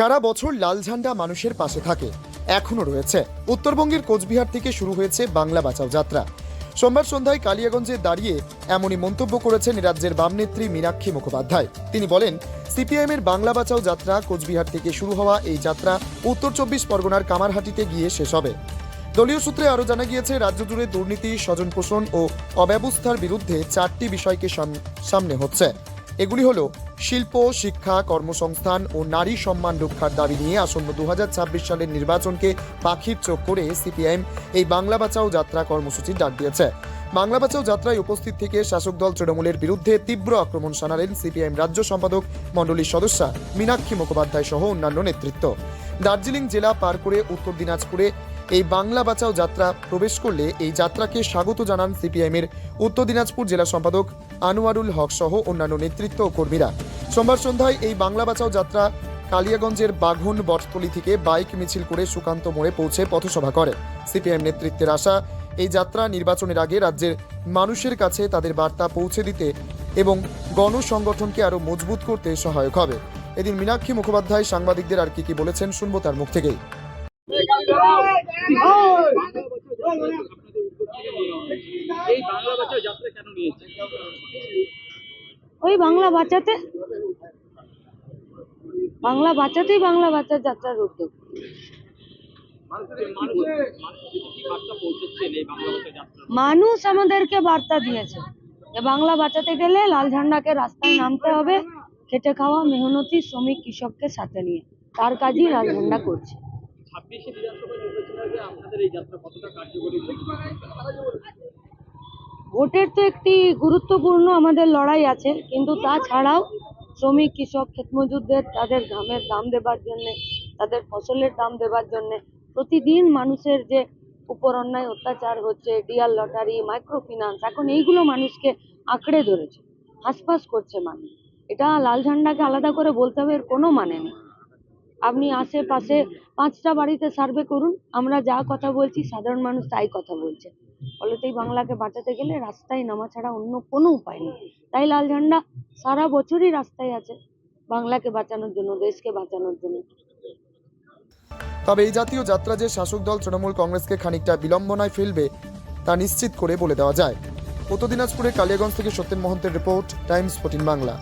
সারা বছর লাল ঝান্ডা মানুষের পাশে থাকে, এখনও রয়েছে। উত্তরবঙ্গের কোচবিহার থেকে শুরু হয়েছে বাংলা বাঁচাও যাত্রা। সোমবার সন্ধ্যায় কালিয়াগঞ্জে দাঁড়িয়ে এমনই মন্তব্য করেছেন রাজ্যের বামনেত্রী মীনাক্ষী মুখোপাধ্যায়। তিনি বলেন সিপিআইএম এর বাংলা বাঁচাও যাত্রা কোচবিহার থেকে শুরু হওয়া এই যাত্রা উত্তর চব্বিশ পরগনার কামারহাটিতে গিয়ে শেষ হবে। দলীয় সূত্রে আরও জানা গিয়েছে, রাজ্য জুড়ে দুর্নীতি স্বজন পোষণ ও অব্যবস্থার বিরুদ্ধে চারটি বিষয়কে সাম- সামনে হচ্ছে। এগুলি হলো শিল্প, শিক্ষা, কর্মসংস্থান ও নারী সম্মান রক্ষার দাবি নিয়ে আসন্ন দুহাজার ছাব্বিশ সালের নির্বাচনকে পাখির চোখ করে সিপিআইএম এই বাংলা বাঁচাও যাত্রা কর্মসূচির ডাক দিয়েছে। বাংলা বাঁচাও যাত্রায় উপস্থিত থেকে শাসক দল তৃণমূলের বিরুদ্ধে তীব্র আক্রমণ শানালেন সিপিআইএম রাজ্য সম্পাদক মণ্ডলীর সদস্যা মীনাক্ষী মুখোপাধ্যায় সহ অন্যান্য নেতৃত্ব। দার্জিলিং জেলা পার করে উত্তর দিনাজপুরে এই বাংলা বাঁচাও যাত্রা প্রবেশ করলে এই যাত্রাকে স্বাগত জানান সিপিআইএমের উত্তর দিনাজপুর জেলা সম্পাদক আনোয়ারুল হক সহ অন্যান্য নেতৃত্ব ও কর্মীরা। সোমবার সন্ধ্যায় এই বাংলা বাঁচাও যাত্রা কালিয়াগঞ্জের বাঘন বটতলি থেকে বাইক মিছিল করে সুকান্ত মোড়ে পৌঁছে পথসভা করে। সিপিআইএম নেতৃত্বের আশা, এই যাত্রা নির্বাচনের আগে রাজ্যের মানুষের কাছে তাদের বার্তা পৌঁছে দিতে এবং গণসংগঠনকে আরও মজবুত করতে সহায়ক হবে। এদিন মীনাক্ষী মুখোপাধ্যায় সাংবাদিকদের আর কি কি বলেছেন শুনব তার মুখ থেকেই। এই বাংলা বাঁচাও যাত্রা কেন নিয়েছে? ওই বাংলা বাঁচাতে বাংলা বাঁচাতেই বাংলা বাঁচার যাত্রার উদ্যোগ। যাত্রা মানুষ আমাদেরকে বার্তা দিয়েছে যে বাংলা বাঁচাতে গেলে লাল ঝান্ডাকে রাস্তায় নামতে হবে খেটে খাওয়া মেহনতি শ্রমিক কৃষককে সাথে নিয়ে। তার কাজই লাল ঝান্ডা করছে। ভোটের তো একটি গুরুত্বপূর্ণ আমাদের লড়াই আছে, কিন্তু তাছাড়াও শ্রমিক, কৃষক, ক্ষেতমজুরদের তাদের ঘামের দাম দেবার জন্যে, তাদের ফসলের দাম দেবার জন্যে, প্রতিদিন মানুষের যে উপর অন্যায়, অত্যাচার হচ্ছে ডিয়ার লটারি মাইক্রো ফিন্যান্স এখন এইগুলো মানুষকে আঁকড়ে ধরেছে হাসপাস করছে মানুষ। এটা লাল ঝান্ডাকে আলাদা করে বলতে হবে, এর কোনো মানে নেই। আপনি আশেপাশে পাঁচটা বাড়িতে সার্ভে করুন, আমরা যা কথা বলছি, সাধারণ মানুষ তাই কথা বলছে। ফলত এই বাংলাকে বাঁচাতে গেলে রাস্তায় নামা ছাড়া অন্য কোনো উপায় নেই। তাই লাল ঝান্ডা সারা বছরই রাস্তায় আছে, বাংলাকে বাঁচানোর জন্য, দেশকে বাঁচানোর জন্য। তবে এই জাতীয় যাত্রা যে শাসক দল তৃণমূল কংগ্রেসকে খানিকটা বিলম্বনায় ফেলবে, তা নিশ্চিত করে বলে দেওয়া যায়। উত্তর দিনাজপুরে কালিয়াগঞ্জ থেকে সত্যেন মহন্তের রিপোর্ট, টাইমস ফোর্টিন বাংলা।